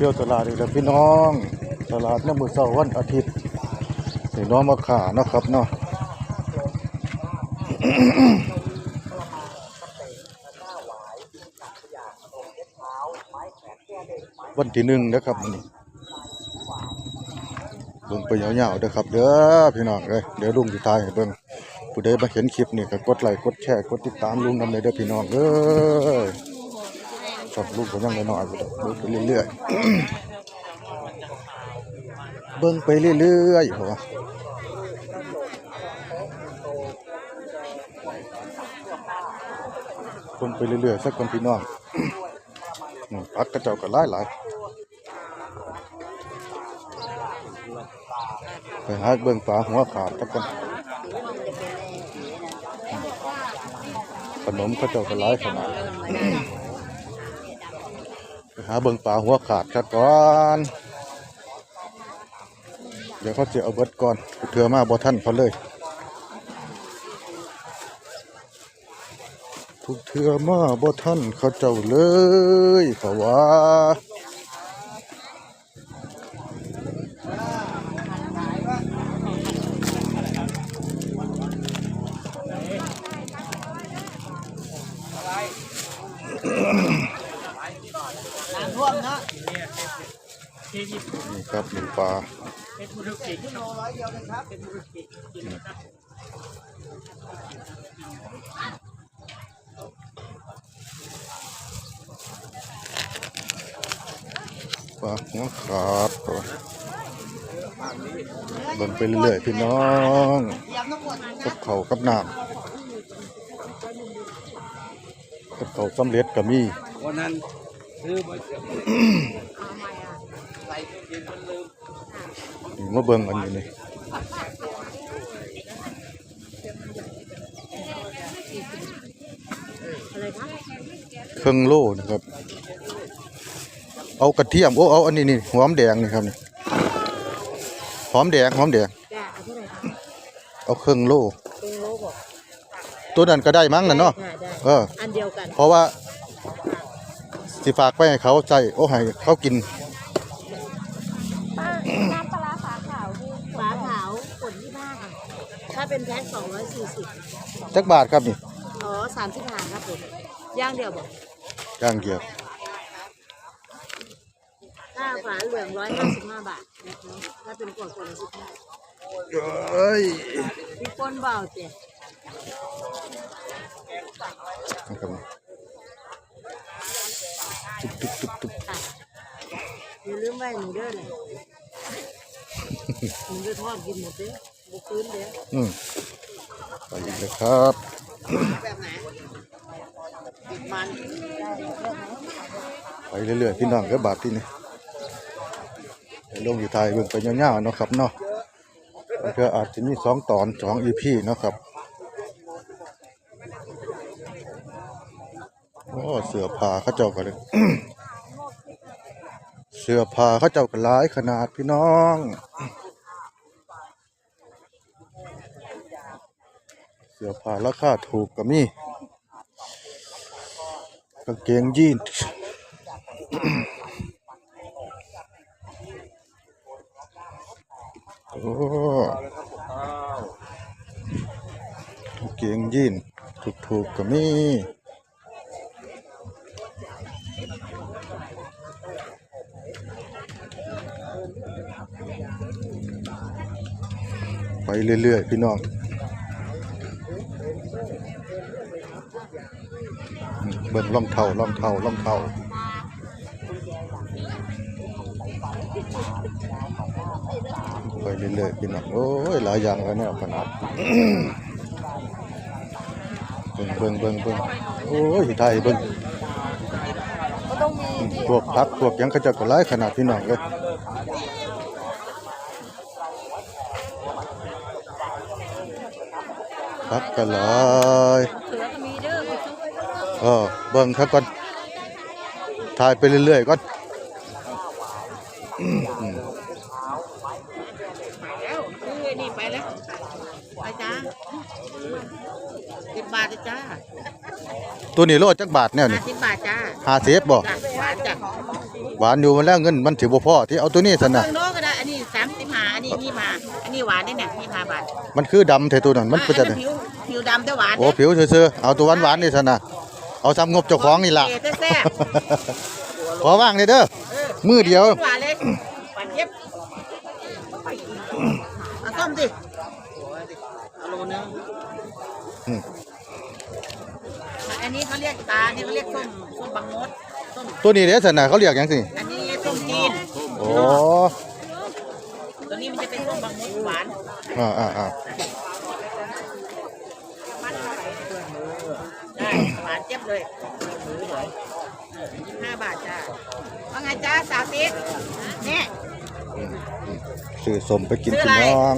เที่ยวตลาดอีกแล้วพี่น้อง ตลาดน้ำมือเสาร์วันอาทิตย์ให้น้องมาขานะครับเนาะวันที่หนึ่งนะครับนี้เบิ่งไปยาวๆเด้อครับเด้อพี่น้องเอ้ยเดี๋ยวลุงสิทายให้เบิ่งผู้ใดมาเห็นคลิปนี่ก็กดไลค์กดแชร์กดติดตามลุงนำเลยเด้อพี่น้องเอ้ย อบลุงก็ยังน้อยๆอยู่เด้อเบิ่งไปเรื่อยๆเบิ่งไปเรื่อยๆเหรอเบิ่งไปเรื่อยๆสักคนพี่น้องพักกระเจ้าก็หลายหลายไปหาเบิ่งปลาหัวขาดตะกันขนมกระเจ้าก็หลายขนาด หาเบิ่งปลาหัวขาดครับก่อนเดี๋ยวเขาจะเอาเบิดก่อนเถื่อมาบ่ท่านเขาเลยทุกเถื่อมาบ่ท่านเขาเจ้าเลยเขาว่า น้ำท่วมเนาะนี่ครับหนึ่งปลาเป็นบุรุษกิจโลร้อยเดียวเลยครับเป็นบุรุษกิจปลาหัวขาดตัวเบิ่งไปเรื่อยๆพี่น้องกับเขากับน้ำกับเขาวสำเร็จก็มีวันนั้น ซื้อมาเสียใส่ตู้เย็นมันลืมนี่มาเบิ่งอันนี้นี่เครื่องโล่นะครับ เอากระเทียมโอ้เอาอันนี้นี่หอมแดงนี่ครับนี่หอมแดงหอมแดงจ้าเอาเท่าไหร่คะเอาเครื่องโล่เป็นโลบอกตัวนั้นก็ได้มั้งน่ะเนาะได้ได้เอออันเดียวกันเพราะว่า สิฝากไปให้เขาใส่โอ้ให้เขากินป้าน้ำปลาร้าฝาขาวที่ฝาขาวผลที่บ้าค่ะถ้าเป็นแพ็คสองร้อยสี่สิบจักบาทครับนี่อ๋อสามสิบห้าครับผมย่างเดียวบอกย่างเกียวถ้าฝาเหลืองร้อยห้าสิบห้าบาทนะคะถ้าเป็นขวดขวดละสิบห้าเอ้ยพี่ป้นเบาเจ๊นะครับตุ๊บตุ๊บตุ๊บตุ๊บ ค่ะอย่าลืม ไว้หนูเด้อเลยหนูจะทอดกินหมดเด้อบุกคืนเด้ออืมไปอีกเลยครับแบบไหนติดมันไปเรื่อยๆพี่น้องก็บาทที่นี่ลงอยู่ไทยเบิ่งไปยาวๆเนาะครับเนาะก็อาจจะมีสองตอนสองอีพีเนาะครับโอ้เสือผาเขาเจ้ากันเลย สื้อผ้าเขาเจ้ากันหลายขนาดพี่น้องเสื้อผ้าราคาถูกก็มีกางเกงยีนส์โอ้กางเกงยีนส์ถูกๆก็มี ไปเรื่อยๆ พี่น้องเบิ่งล่องเท่าล่องเท่าล่องเท่าไปเรื่อยๆพี่น้องโอ้ยหลายอย่างแล้วเนี่ยขนาดเบิ่งเบิ่งเบิ่งเบิ่งโอ้ยไทยเบิ่งก็ต้องมีพวกพักพวกหยังก็จะก็หลายขนาดพี่น้องเลย พักก็หลายเสือก็มีเด้อไปซุกเออเบิ่งครับก่อนถ่ายไปเรื่อยๆก่อนอืมแล้วซื้อไอ้นี่ไปแล้วไปจ้าสิบบาทจ้าตัวนี้โลจักบาทแนวห้านี่สิบบาทจ้าห้าสิบบ่จ้ะบาทจ้ะหวานอยู่มันแล้วเงินมันสิบ่พอที่เอาตัวนี้ซั่นน่ะเบิ่งโน้ก็ได้อันนี้สามสิบห้าอันนี้ยี่มาอั นนี้หวานนี่เนี่ยยี่ห้าบาทมันคือดำแท้ตัวนั้นมันเป็นจังอัได๋ผิวผิวดำแต่หวานโอ้ผิวซื่อๆเอาตัวหวานๆนี่ซั่นน่ะเอาซ้ำงบเจ้าของนี่ล่ะเอแซ่บขอว่างเลยเด้อๆเออมือเดียวหวานเลยหวานเย็บเอาส้มดิเอาโลนึงอืมอันนี้เขาเรียกตาอันนี้เขาเรียกส้มส้มบางมดส้มตัวนี้เด้ซั่นน่ะเขาเรียกหยังสิอันนี้เรียกส้มจีนโอ้ตัว นี้มันจะเป็นส้มบางมดหวานอ่าอ่าอ่าได้หวานเจ็บเลยยี่ห้าบาทจ้าว่าไงจ้าสาวติ๊กเนี่ยซื้อสมไปกินพี่น้อง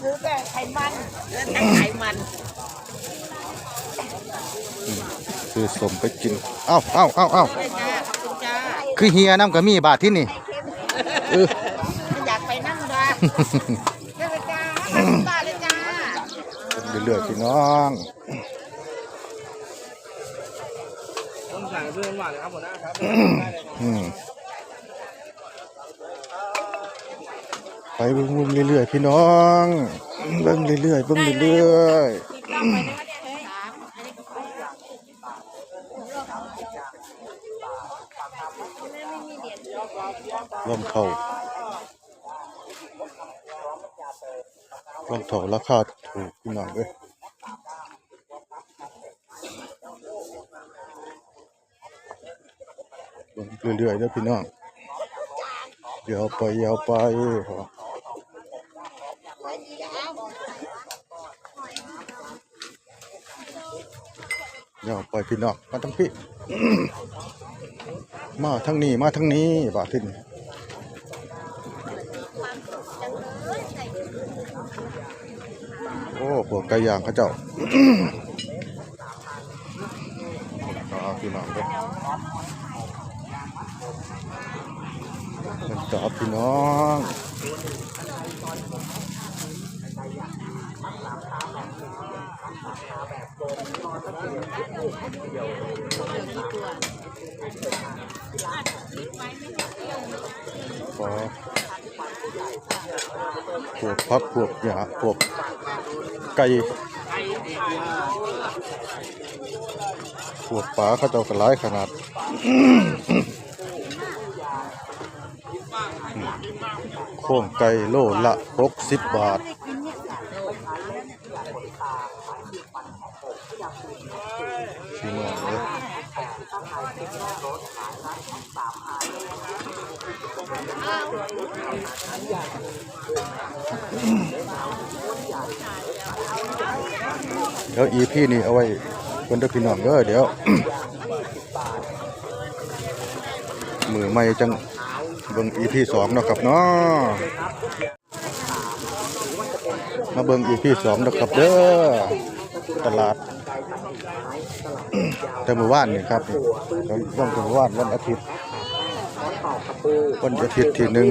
ซื้อแต่ไขมันเลือดแต่ไขมันซื้อสมไปกิน เอ้าเอ้าเอ้าเอ้าเลยจ้าขอบคุณจ้าคือเฮียน้ำก็มีบาทที่นี่ เลือกจ้าขอบคุณป้าเลยจ้าเรื่อยๆพี่น้องต้องสั่งเพื่อนหวานเลยครับหัวหน้าครับอืมไปเบิ่งๆเรื่อยๆพี่น้องเบิ่งเรื่อยๆเบิ่งเรื่อยๆรองเท้า รองเท้าราคาถูกพี่น้องเอ้ยเรื่อยๆเด้อพี่น้องเดี๋ยวไปเดี๋ยวไปพอเดี๋ยวไปพี่น้องมาทั้งพี่ มาทั้งนี้มาทั้งนี้บาทที่โอ้ พวกไก่ย่างเขาเจ้าเอาพี่น้องเด้อเป็นจอบพี่น้องขอ พวกพักพวกหยาพวกไก่พวกปลาเขาเจ้าก็หลายขนาดโค้งไก่โลละหกสิบบาท พี่น้องเอ้ยเดี๋ยวอีพี่นี่เอาไว้คนเด้อพี่น้องเด้อเดี๋ยว มือไม่จังเบิ่งอีพี่สองเนาะครับเนาะมาเบิ่งอีพี่สองเนาะครับเด้อตลาด แต่มือวานนี่ครับวันเมื่อวานวันอาทิตย์วันอาทิตย์ที่หนึ่ง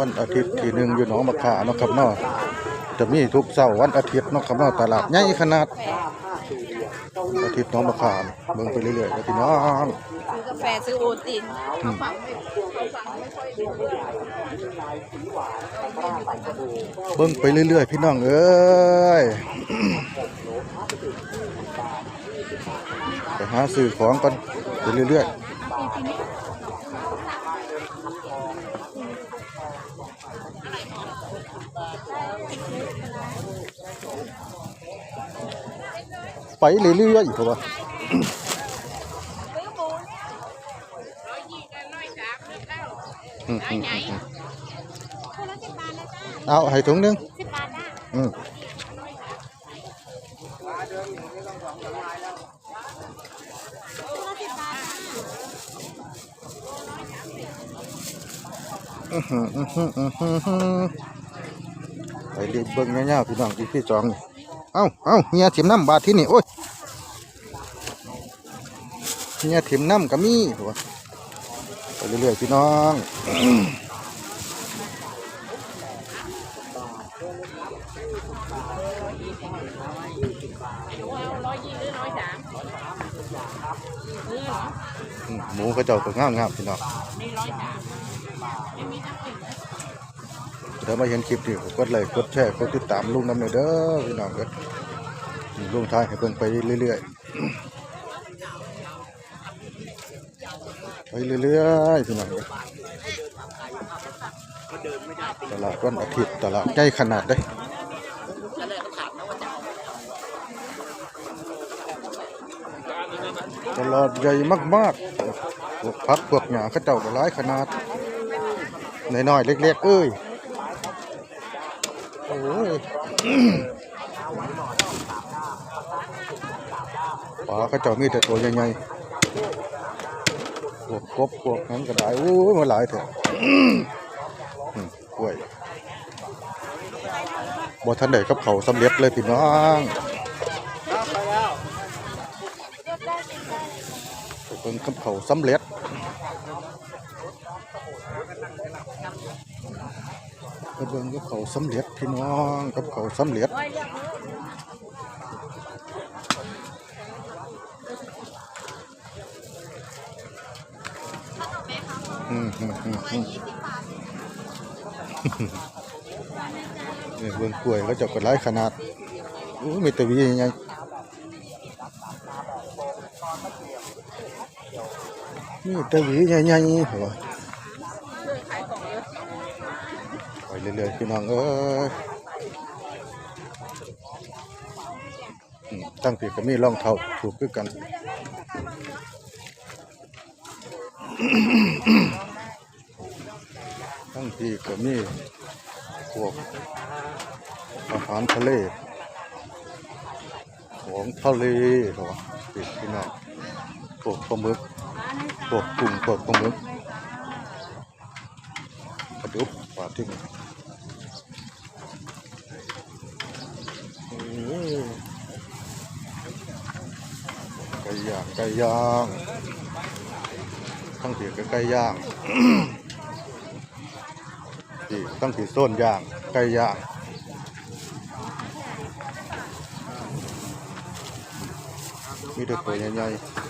วันอาทิตย์ที่หนึ่งอยู่หนองมะขาเนาะครับเนาะจะมีทุกเสาร์วันอาทิตย์เนาะครับเนาะตลาดใหญ่ขนาด อาทิตย์น้องมะขามเบิ่งไปเรื่อยๆนะพี่น้องซื้อกาแฟซื้อโอตินเขาฟังไม่เขาฟังไม่ค่อยดูเบิ่งไปเรื่อยๆ พี่น้องเอ้ยไปหาซื้อของกันไปเรื่อยๆ ไปเรื่อยๆเพราะว่าอืมอืมอืมอืมเอาให้ถุงหนึงอืมอื้อหืออื้อหืออื้อหืออื้อหือไปเรียบเบิ่งเงี้ยๆพี่น้องที่พี่จองนี่ เอ้าเอ้าเฮียถิ่มน้ำบาทที่นี่โอ้ยเฮียถิ่มน้ำก็มีตัวไปเรื่อยๆพี่น้องหมูเขาเจ้าก็งามงามๆพี่น้องนี่ร้อยสามไม่มีทั้งสิ่ง เดี๋ยวมาเห็นคลิปนี้ก็กดไลค์กดแชร์กดติดตามลุงน้ำเลยเด้อพี่น้องเด้อนี่ลุงท้ายให้เบิ่งไปเรื่อยๆไปเรื่อยๆพี่น้องเด้ตลาดวันอาทิตย์ตลาดใหญ่ขนาดเด้ตลาดใหญ่มากๆพวกพักพวกหญ้าเขาเจ้าก็หลายขนาดน้อยๆเล็กๆเอ้ย ปลาเขาเจ้ามีแต่ตัวใหญ่ๆพวกกบพวกนั้นก็ได้โอ้ยมาหลายเถอะอืมกล้วยบ่ทันได้กับเขาวสำเร็จเลยพี่น้องไปเบิ่งกับเขาวสำเร็จ ไปเบิ่งกับเขาสำเร็จพี่น้องกับเขาสำเร็จอืมอืมอืมอืมเนี่ยเบื้องกล้วยเขาเจะกระไรขนาดโอ้ยมีแต่วียังไงมีแต่หวีใหญ่ๆเหรอไป เรื่อยๆพี่น้องเอ้ยอืมตั้งปีก็มีรองเท้าถูกคือกันทั้งที่ก็มีพวกอาหารทะเล ของทะเลหรอติดพี่น้องพวกปลาหมึกพวกกุ้งพวกปลาหมึกปลาดุกปลาทิ้งโอ้ย ไก่ย่างไก่ย่างทั้งที่ก็ไก่ย่างที่ตั้งที่โซนย่างไก่ย่างมีแต่ตัวใหญ่ๆ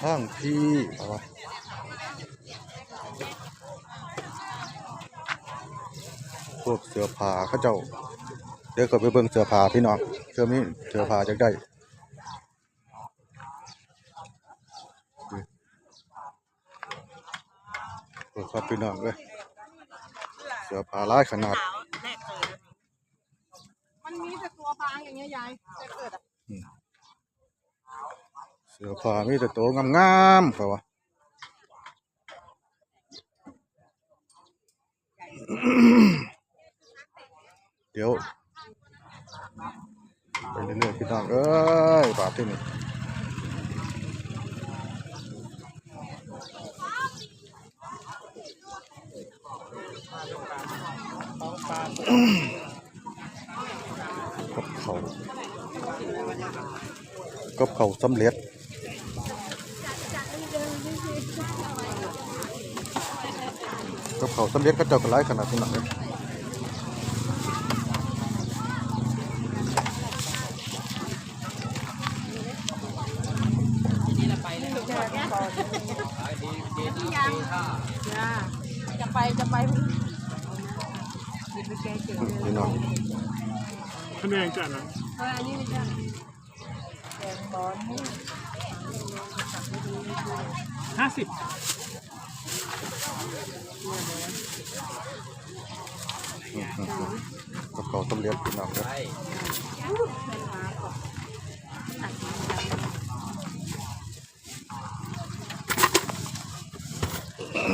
ข้างพี่เอาว พวกเสือผาเขาเจ้า เดี๋ยวก็ไปเบิ่งเสือผาพี่น้องเสือมีเสือผาจักได้เปิดครับพี่น้องเลยเสือผาหลายขนาดมันมีแต่ตัวบางอย่างเงี้ยยายแต่เกิดอะเสือผามีแต่โตวงามๆเขาวะ เดี๋ยวไปเรื่อยๆพี่น้องเอ้ยบาทที่นี่กับเขากับเขาสำเร็จกับเขาสำเร็จก็เจ้าก็หลายขนาดนี้นะเลย จะไปจะไปพี่น้องคะแนนกันนะเอออันนี้ไม่ใช่ห้าสิบกับเขาวสำเร็จพี่น้องเล ย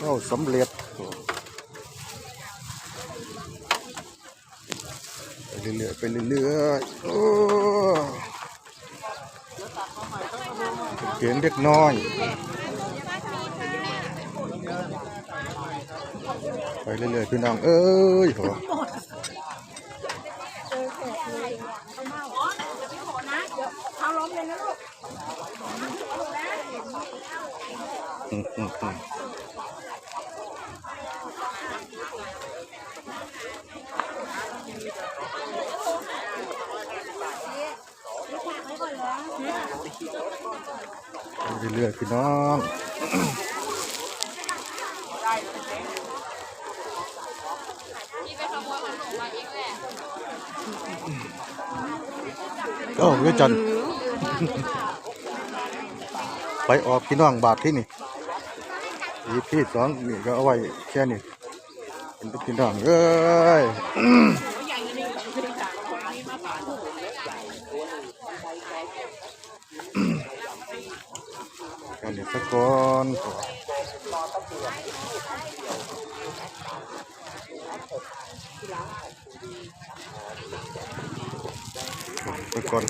ข้าสำเร็จไปเรื่อยๆไปเรื่อยๆเขียนเด็กน้อย ไปเรื่อยๆพี่น้องเอ้ยโห อืมอืมอืมเรื่อยๆพี่น้องที่ไปข โมยขนมมาเองแหละโอ้เวยจันทร์ไปออกพี่น้องบาทที่นี่อีพี่สองนี่ก็เอาไว้แค่นี้เป็นพี่น้องเอ้ยกันเดี๋ยวสักก่อน สักก่อน